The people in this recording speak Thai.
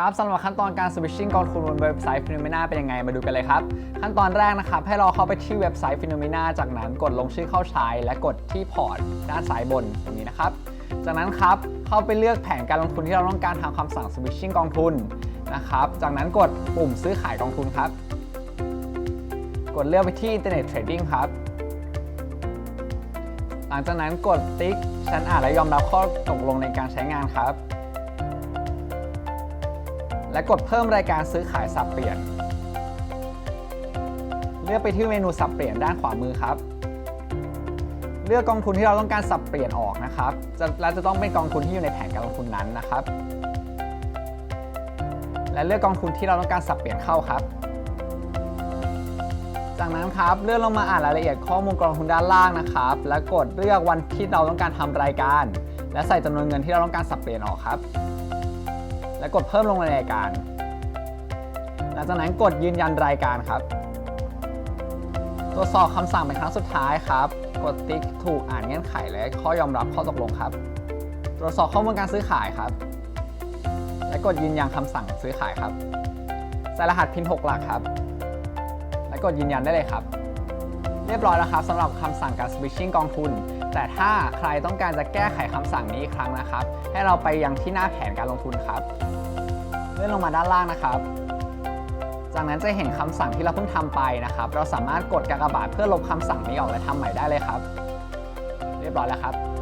ครับสำหรับขั้นตอนการ switching กองทุนบนเว็บไซต์ Phenomena เป็นยังไงมาดูกันเลยครับ ขั้นตอนแรกนะครับ ให้เราเข้าไปที่เว็บไซต์ Phenomena จากนั้นกดลงชื่อเข้าใช้ และกดที่พอร์ตด้านซ้ายบนตรงนี้นะครับ จากนั้นครับเข้าไปเลือกแผนการลงทุนที่เราต้องการทำคำสั่ง switching กองทุนนะครับ จากนั้นกดปุ่มซื้อขายกองทุนครับ กดเลือกไปที่ Internet Trading ครับ หลังจากนั้นกดติ๊กฉันอ่านและยอมรับข้อตกลงในการใช้งานครับ และกดเพิ่มรายการซื้อขายสับเปลี่ยน เลือกไปที่เมนูสับเปลี่ยนด้านขวามือครับ เลือกกองทุนที่เราต้องการสับเปลี่ยนออกนะครับและจะต้องเป็นกองทุนที่อยู่ในแผนการลงทุนนั้นนะครับ และเลือกกองทุนที่เราต้องการสับเปลี่ยนเข้าครับ จากนั้นครับเลื่อนลงมาอ่านรายละเอียดข้อมูลกองทุนด้านล่างนะครับ และกดเลือกวันที่เราต้องการทำรายการ และใส่จำนวนเงินที่เราต้องการสับเปลี่ยนออกครับ และกดเพิ่มลงในรายการ หลังจากนั้นกดยืนยันรายการครับ ตรวจสอบคำสั่งเป็นครั้งสุดท้ายครับ กดติ๊กถูกอ่านเงื่อนไขและข้อยอมรับข้อตกลงครับ ตรวจสอบข้อมูลการซื้อขายครับ และกดยืนยันคำสั่งซื้อขายครับใส่รหัสพิน 6 หลักครับ และกดยืนยันได้เลยครับ เรียบร้อยแล้วครับสำหรับคำสั่งการ switchin กองทุน แต่ถ้าใครต้องการจะแก้ไขคำสั่งนี้อีกครั้งนะครับ ให้เราไปยังที่หน้าแผนการลงทุนครับ เลื่อนลงมาด้านล่างนะครับ จากนั้นจะเห็นคำสั่งที่เราเพิ่งทำไปนะครับ เราสามารถกดกากบาทเพื่อลบคำสั่งนี้ออกและทำใหม่ได้เลยครับ เรียบร้อยแล้วครับ